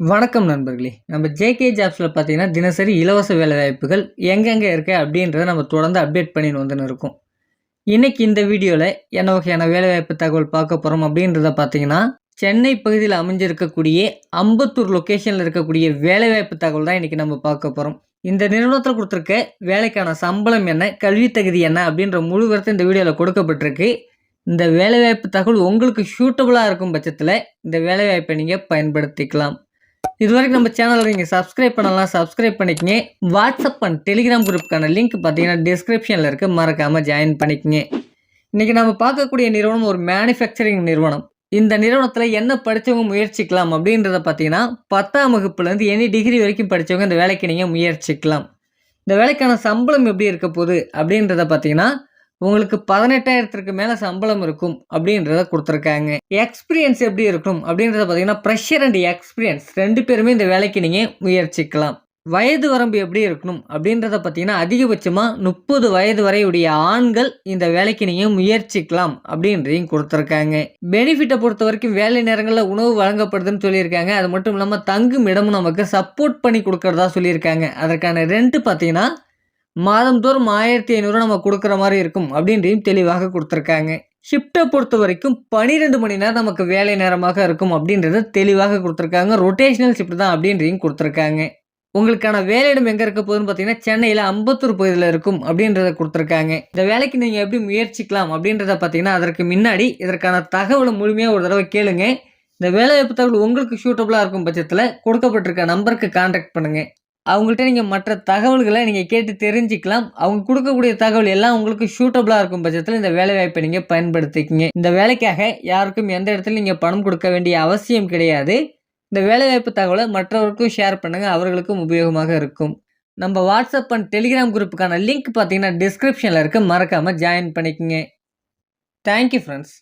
வணக்கம் நண்பர்களே. நம்ம ஜேகே ஜாப்ஸில் பார்த்தீங்கன்னா தினசரி இலவச வேலைவாய்ப்புகள் எங்கெங்கே இருக்கு அப்படின்றத நம்ம தொடர்ந்து அப்டேட் பண்ணின்னு வந்துன்னு இருக்கோம். இன்றைக்கி இந்த வீடியோவில் என்ன வகையான வேலைவாய்ப்பு தகவல் பார்க்க போகிறோம் அப்படின்றத பார்த்தீங்கன்னா சென்னை பகுதியில் அமைஞ்சிருக்கக்கூடிய அம்பத்தூர் லொக்கேஷனில் இருக்கக்கூடிய வேலைவாய்ப்பு தகவல் தான் இன்றைக்கி நம்ம பார்க்க போகிறோம் இந்த நிறுவனத்தில் கொடுத்துருக்க வேலைக்கான சம்பளம் என்ன கல்வி தகுதி என்ன அப்படின்ற முழு விவரத்தை இந்த வீடியோவில் கொடுக்கப்பட்டிருக்கு. இந்த வேலைவாய்ப்பு தகவல் உங்களுக்கு சூட்டபுளாக இருக்கும் பட்சத்தில் இந்த வேலைவாய்ப்பை நீங்கள் பயன்படுத்திக்கலாம். இது வரைக்கும் நம்ம சேனலில் நீங்கள் சப்ஸ்கிரைப் பண்ணலாம் சப்ஸ்கிரைப் பண்ணிக்கங்க. வாட்ஸ்அப் அண்ட் டெலிகிராம் குரூப்புக்கான லிங்க் பார்த்தீங்கன்னா டிஸ்கிரிப்ஷனில் இருக்க. மறக்காமல் ஜாயின் பண்ணிக்கங்க. இன்றைக்கி நம்ம பார்க்கக்கூடிய நிறுவனம் ஒரு மேனுஃபேக்சரிங் நிறுவனம். இந்த நிறுவனத்தில் என்ன படித்தவங்க முயற்சிக்கலாம் அப்படின்றத பார்த்தீங்கன்னா பத்தாம் வகுப்புலேருந்து எனி டிகிரி வரைக்கும் படித்தவங்க இந்த வேலைக்கு நீங்கள் முயற்சிக்கலாம். இந்த வேலைக்கான சம்பளம் எப்படி இருக்க போகுது அப்படின்றத பார்த்தீங்கன்னா உங்களுக்கு பதினெட்டாயிரத்திற்கு மேலே சம்பளம் இருக்கும் அப்படின்றத கொடுத்துருக்காங்க. எக்ஸ்பீரியன்ஸ் எப்படி இருக்கும் அப்படின்றத பார்த்தீங்கன்னா ப்ரெஷர் அண்ட் எக்ஸ்பீரியன்ஸ் ரெண்டு பேருமே இந்த வேலைக்கு நீங்கள் முயற்சிக்கலாம். வயது வரம்பு எப்படி இருக்கணும் அப்படின்றத பார்த்தீங்கன்னா அதிகபட்சமாக முப்பது வயது வரை உடைய ஆண்கள் இந்த வேலைக்கு நீங்கள் முயற்சிக்கலாம் அப்படின்றதையும் கொடுத்துருக்காங்க. பெனிஃபிட்டை பொறுத்த வரைக்கும் வேலை நேரங்களில் உணவு வழங்கப்படுதுன்னு சொல்லியிருக்காங்க. அது மட்டும் இல்லாமல் தங்கும் இடமும் நமக்கு சப்போர்ட் பண்ணி கொடுக்கறதா சொல்லியிருக்காங்க. அதற்கான ரெண்ட்டு பார்த்தீங்கன்னா மாதந்தோறும் ஆயிரத்தி ஐநூறு நம்ம கொடுக்குற மாதிரி இருக்கும் அப்படின்றையும் தெளிவாக கொடுத்துருக்காங்க. ஷிஃப்ட்டை பொறுத்த வரைக்கும் பன்னிரெண்டு மணி நேரம் நமக்கு வேலை நேரமாக இருக்கும் அப்படின்றத தெளிவாக கொடுத்துருக்காங்க. ரொட்டேஷனல் ஷிஃப்ட் தான் அப்படின்றையும் கொடுத்துருக்காங்க. உங்களுக்கான வேலையிடம் எங்கே இருக்க போகுதுன்னு பார்த்தீங்கன்னா சென்னையில் அம்பத்தூர் பகுதியில் இருக்கும் அப்படின்றத கொடுத்துருக்காங்க. இந்த வேலைக்கு நீங்கள் எப்படி முயற்சிக்கலாம் அப்படின்றத பார்த்தீங்கன்னா அதற்கு முன்னாடி இதற்கான தகவலை முழுமையாக ஒரு தடவை கேளுங்க. இந்த வேலைவாய்ப்பு தகவல் உங்களுக்கு சூட்டபுளாக இருக்கும் பட்சத்தில் கொடுக்கப்பட்டிருக்க நம்பருக்கு கான்டாக்ட் பண்ணுங்கள் அவங்கள்ட்ட நீங்கள் மற்ற தகவல்களை நீங்கள் கேட்டு தெரிஞ்சுக்கலாம். அவங்க கொடுக்கக்கூடிய தகவல் எல்லாம் உங்களுக்கு சூட்டபுளாக இருக்கும் பட்சத்தில் இந்த வேலைவாய்ப்பை நீங்கள் பயன்படுத்திக்கிங்க. இந்த வேலைக்காக யாருக்கும் எந்த இடத்துல நீங்கள் பணம் கொடுக்க வேண்டிய அவசியம் கிடையாது. இந்த வேலைவாய்ப்பு தகவலை மற்றவருக்கும் ஷேர் பண்ணுங்கள் அவர்களுக்கும் உபயோகமாக இருக்கும். நம்ம வாட்ஸ்அப் அண்ட் டெலிகிராம் குரூப்புக்கான லிங்க் பார்த்தீங்கன்னா டிஸ்கிரிப்ஷனில் இருக்க. மறக்காமல் ஜாயின் பண்ணிக்கோங்க. Thank you friends